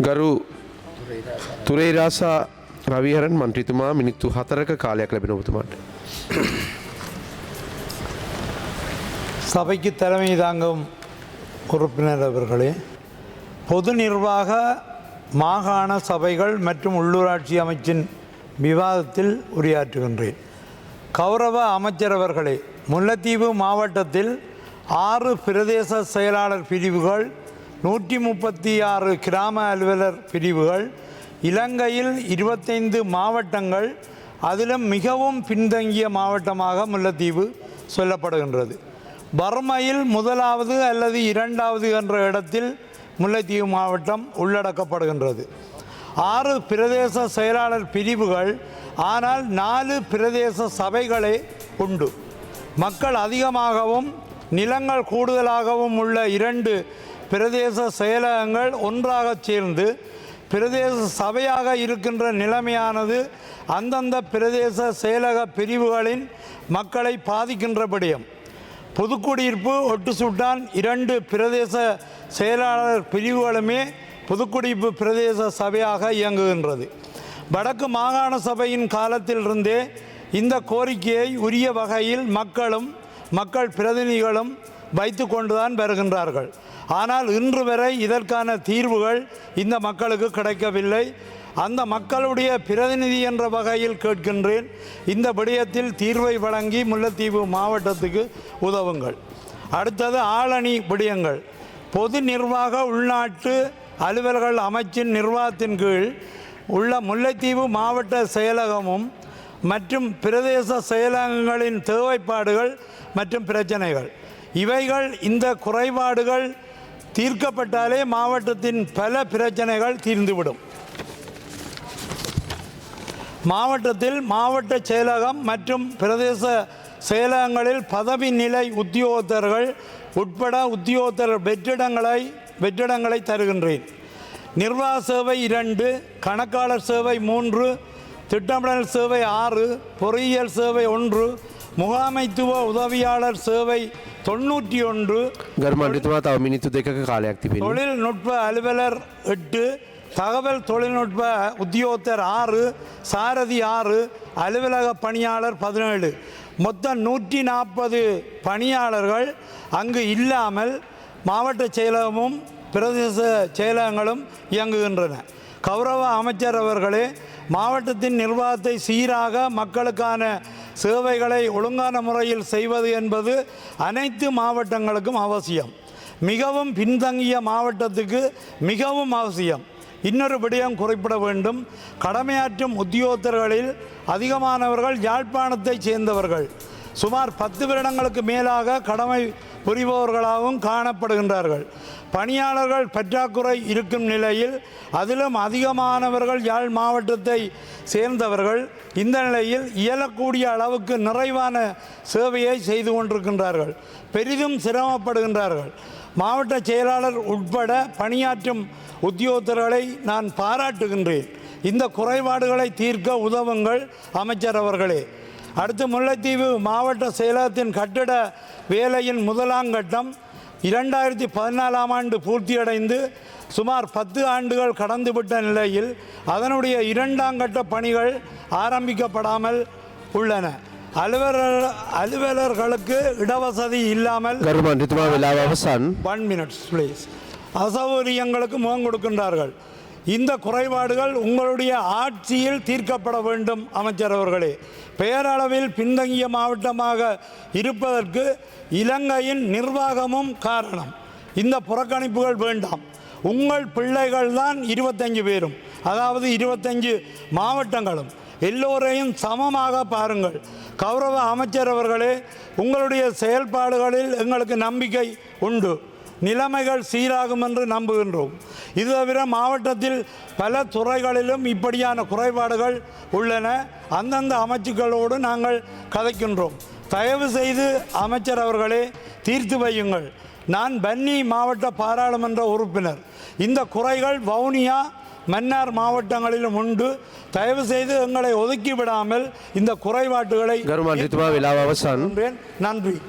ගරු තුරේරාසා රවිහරන් මන්ත්‍රීතුමා මිනිත්තු හතරක කාලයක් ලැබෙන ඔබතුමාට. சபைக்கு தலைமை தாங்கும் உறுப்பினர் அவர்களே பொது நிர்வாக மாகாண சபைகள் மற்றும் உள்ளூராட்சி அமைச்சின் விவாதத்தில் உரையாற்றுகின்றேன் கௌரவ அமைச்சர் அவர்களே முல்லைத்தீவு மாவட்டத்தில் ஆறு பிரதேச செயலாளர் பிரிவுகள் நூற்றி முப்பத்தி ஆறு கிராம அலுவலர் பிரிவுகள் இலங்கையில் இருபத்தைந்து மாவட்டங்கள் அதிலும் மிகவும் பின்தங்கிய மாவட்டமாக முல்லைத்தீவு சொல்லப்படுகின்றது. பர்மையில் முதலாவது அல்லது இரண்டாவது என்ற இடத்தில் முல்லைத்தீவு மாவட்டம் உள்ளடக்கப்படுகின்றது. ஆறு பிரதேச செயலாளர் பிரிவுகள் ஆனால் நாலு பிரதேச சபைகளே உண்டு. மக்கள் அதிகமாகவும் நிலங்கள் கூடுதலாகவும் உள்ள இரண்டு பிரதேச செயலகங்கள் ஒன்றாக சேர்ந்து பிரதேச சபையாக இருக்கின்ற நிலைமையானது அந்தந்த பிரதேச செயலக பிரிவுகளின் மக்களை பாதிக்கின்றபடியும். புதுக்குடியிருப்பு ஒட்டுசுட்டான் இரண்டு பிரதேச செயலாளர் பிரிவுகளுமே புதுக்குடியிருப்பு பிரதேச சபையாக இயங்குகின்றது. வடக்கு மாகாண சபையின் காலத்திலிருந்தே இந்த கோரிக்கையை உரிய வகையில் மக்களும் மக்கள் பிரதிநிதிகளும் வைத்து கொண்டுதான் வருகின்றார்கள். ஆனால் இன்று வரை இதற்கான தீர்வுகள் இந்த மக்களுக்கு கிடைக்கவில்லை. அந்த மக்களுடைய பிரதிநிதி என்ற வகையில் கேட்கின்றேன். இந்த விடயத்தில் தீர்வை வழங்கி முல்லைத்தீவு மாவட்டத்துக்கு உதவுங்கள். அடுத்தது ஆளணி விடயங்கள். பொது நிர்வாக உள்நாட்டு அலுவல்கள் அமைச்சின் நிர்வாகத்தின் கீழ் உள்ள முல்லைத்தீவு மாவட்ட செயலகமும் மற்றும் பிரதேச செயலகங்களின் தேவைப்பாடுகள் மற்றும் பிரச்சனைகள். இவைகள் இந்த குறைபாடுகள் தீர்க்கப்பட்டாலே மாவட்டத்தின் பல பிரச்சனைகள் தீர்ந்துவிடும். மாவட்டத்தில் மாவட்ட செயலகம் மற்றும் பிரதேச செயலகங்களில் பதவி நிலை உத்தியோகத்தர்கள் உட்பட உத்தியோகத்தர் வெற்றிடங்களை வெற்றிடங்களை தருகின்றேன். நிர்வாக சேவை இரண்டு கணக்காளர் சேவை மூன்று திட்டமிடல் சேவை ஆறு பொறியியல் சேவை ஒன்று முகாமைத்துவ உதவியாளர் சேவை தொண்ணூற்றி ஒன்று ගරු මන්ත්‍රතුමා තව මිනිත්තු දෙකක කාලයක් තිබෙන. தொழில்நுட்ப அலுவலர் எட்டு தகவல் தொழில்நுட்ப உத்தியோகத்தர் ஆறு சாரதி ஆறு அலுவலக பணியாளர் பதினேழு மொத்தம் நூற்றி நாற்பது பணியாளர்கள் அங்கு இல்லாமல் மாவட்ட செயலகமும் பிரதேச செயலகங்களும் இயங்குகின்றன கௌரவ அமைச்சர் அவர்களே மாவட்டத்தின் நிர்வாகத்தை சீராக மக்களுக்கான சேவைகளை ஒழுங்கான முறையில் செய்வது என்பது அனைத்து மாவட்டங்களுக்கும் அவசியம். மிகவும் பின்தங்கிய மாவட்டத்துக்கு மிகவும் அவசியம். இன்னொரு விடயம் குறிப்பிட வேண்டும். கடமையாற்றும் உத்தியோகத்தர்களில் அதிகமானவர்கள் யாழ்ப்பாணத்தைச் சேர்ந்தவர்கள். சுமார் பத்து வருடங்களுக்கு மேலாக கடமை புரிபவர்களாகவும் காணப்படுகின்றார்கள். பணியாளர்கள் பற்றாக்குறை இருக்கும் நிலையில் அதிலும் அதிகமானவர்கள் யாழ் மாவட்டத்தை சேர்ந்தவர்கள் இந்த நிலையில் இயலக்கூடிய அளவுக்கு நிறைவான சேவையை செய்து கொண்டிருக்கின்றார்கள். பெரிதும் சிரமப்படுகின்றார்கள். மாவட்ட செயலாளர் உட்பட பணியாற்றும் உத்தியோகத்தர்களை நான் பாராட்டுகின்றேன். இந்த குறைபாடுகளை தீர்க்க உதவுங்கள் அமைச்சர் அவர்களே. அடுத்து முல்லைத்தீவு மாவட்ட செயலகத்தின் கட்டிட வேலையின் முதலாம் கட்டம் இரண்டாயிரத்தி பதினாலாம் ஆண்டு பூர்த்தியடைந்து சுமார் பத்து ஆண்டுகள் கடந்துவிட்ட நிலையில் அதனுடைய இரண்டாம் கட்ட பணிகள் ஆரம்பிக்கப்படாமல் உள்ளன. அலுவலர் அலுவலர்களுக்கு இடவசதி இல்லாமல் ஒன் மினிட்ஸ் ப்ளீஸ் அசௌகரியங்களுக்கு முகம் கொடுக்கின்றார்கள். இந்த குறைபாடுகள் உங்களுடைய ஆட்சியில் தீர்க்கப்பட வேண்டும் அமைச்சர் அவர்களே. பெயரளவில் பின்தங்கிய மாவட்டமாக இருப்பதற்கு இலங்கையின் நிர்வாகமும் காரணம். இந்த புறக்கணிப்புகள் வேண்டாம். உங்கள் பிள்ளைகள் தான் இருபத்தஞ்சு பேரும். அதாவது இருபத்தஞ்சு மாவட்டங்களும். எல்லோரையும் சமமாக பாருங்கள். கௌரவ அமைச்சர் அவர்களே உங்களுடைய செயல்பாடுகளில் எங்களுக்கு நம்பிக்கை உண்டு. நிலைமைகள் சீராகும் என்று நம்புகின்றோம். இது தவிர மாவட்டத்தில் பல துறைகளிலும் இப்படியான குறைபாடுகள் உள்ளன. அந்தந்த அமைச்சுக்களோடு நாங்கள் கதைக்கின்றோம். தயவு செய்து அமைச்சர் அவர்களே தீர்த்து வையுங்கள். நான் பன்னி மாவட்ட பாராளுமன்ற உறுப்பினர். இந்த குறைகள் வவுனியா மன்னார் மாவட்டங்களிலும் உண்டு. தயவு செய்து எங்களை ஒதுக்கி விடாமல் இந்த குறைபாட்டுகளை நன்றி.